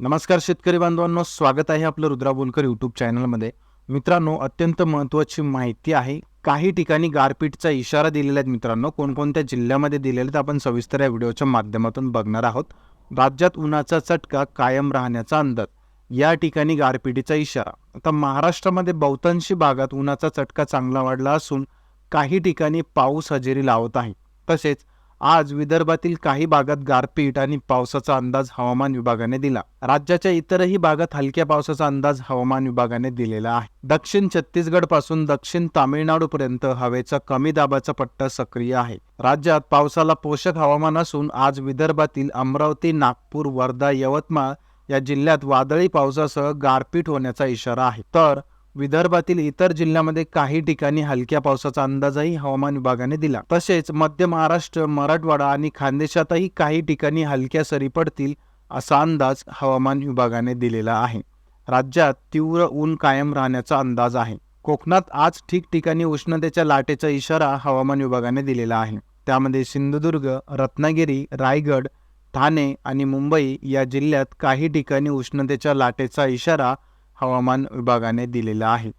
नमस्कार शेतकरी बांधवांनो स्वागत आहे आपलं रुद्रा बोलकर यूट्यूब चॅनलमध्ये मित्रांनो अत्यंत महत्त्वाची माहिती आहे काही ठिकाणी गारपीटचा इशारा दिलेला आहे मित्रांनो कोणकोणत्या जिल्ह्यामध्ये दिलेले आहेत आपण सविस्तर या व्हिडिओच्या माध्यमातून बघणार आहोत. राज्यात उन्हाचा चटका कायम राहण्याचा अंदाज या ठिकाणी गारपिटीचा इशारा. आता महाराष्ट्रामध्ये बहुतांशी भागात उन्हाचा चटका चांगला वाढला असून काही ठिकाणी पाऊस हजेरी लावत आहे. तसेच आज विदर्भातील काही भागात गारपीट आणि पावसाचा अंदाज हवामान विभागाने दिला. राज्याच्या इतरही भागात हलक्या पावसाचा अंदाज हवामान विभागाने दिलेला आहे. दक्षिण छत्तीसगडपासून दक्षिण तामिळनाडू पर्यंत हवेचा कमी दाबाचा पट्टा सक्रिय आहे. राज्यात पावसाला पोषक हवामान असून आज विदर्भातील अमरावती नागपूर वर्धा यवतमाळ या जिल्ह्यात वादळी पावसासह गारपीट होण्याचा इशारा आहे. तर विदर्भातील इतर जिल्ह्यामध्ये काही ठिकाणी हलक्या पावसाचा अंदाजही हवामान विभागाने दिला. तसेच मध्य महाराष्ट्र मराठवाडा आणि खानदेशातही काही ठिकाणी हलक्या सरी पडतील असा अंदाज हवामान विभागाने दिलेला आहे. राज्यात तीव्र ऊन कायम राहण्याचा अंदाज आहे. कोकणात आज ठिकठिकाणी उष्णतेच्या लाटेचा इशारा हवामान विभागाने दिलेला आहे. त्यामध्ये सिंधुदुर्ग रत्नागिरी रायगड ठाणे आणि मुंबई या जिल्ह्यात काही ठिकाणी उष्णतेच्या लाटेचा इशारा हवामान विभागाने दिलेला आहे.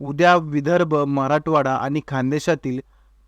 उद्या विदर्भ मराठवाडा आणि खानदेशातील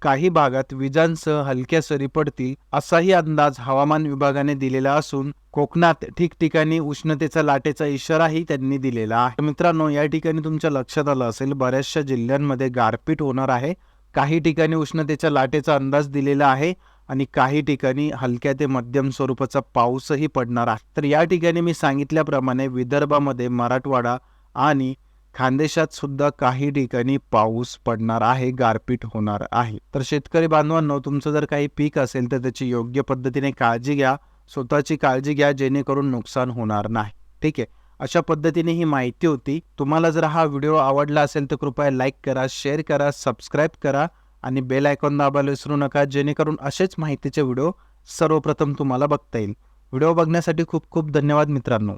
काही भागात विजांसह हलक्या सरी पडतील असाही अंदाज हवामान विभागाने दिलेला असून कोकणात ठिकठिकाणी उष्णतेचा लाटेचा इशाराही त्यांनी दिलेला आहे. मित्रांनो या ठिकाणी तुमच्या लक्षात आलं असेल बऱ्याचशा जिल्ह्यांमध्ये गारपीट होणार आहे. काही ठिकाणी उष्णतेच्या लाटेचा अंदाज दिलेला आहे आणि काही ठिकाणी हलक्या ते मध्यम स्वरूपाचा पाऊसही पडणार आहे. तर या ठिकाणी मी सांगितल्याप्रमाणे विदर्भामध्ये मराठवाडा आणि खानदेशात सुद्धा काही ठिकाणी पाऊस पडणार आहे गारपीट होणार आहे. तर शेतकरी बांधवांनो तुमचं जर काही पीक असेल तर त्याची योग्य पद्धतीने काळजी घ्या स्वतःची काळजी घ्या जेणेकरून नुकसान होणार नाही. ठीक आहे? अशा पद्धतीने ही माहिती होती. तुम्हाला जर हा व्हिडिओ आवडला असेल तर कृपया लाईक करा शेअर करा सबस्क्राईब करा आणि बेल आयकॉन दाबायला विसरू नका जेणेकरून असेच माहितीचे व्हिडिओ सर्वप्रथम तुम्हाला बघता येईल. व्हिडिओ बघण्यासाठी खूप खूप धन्यवाद मित्रांनो.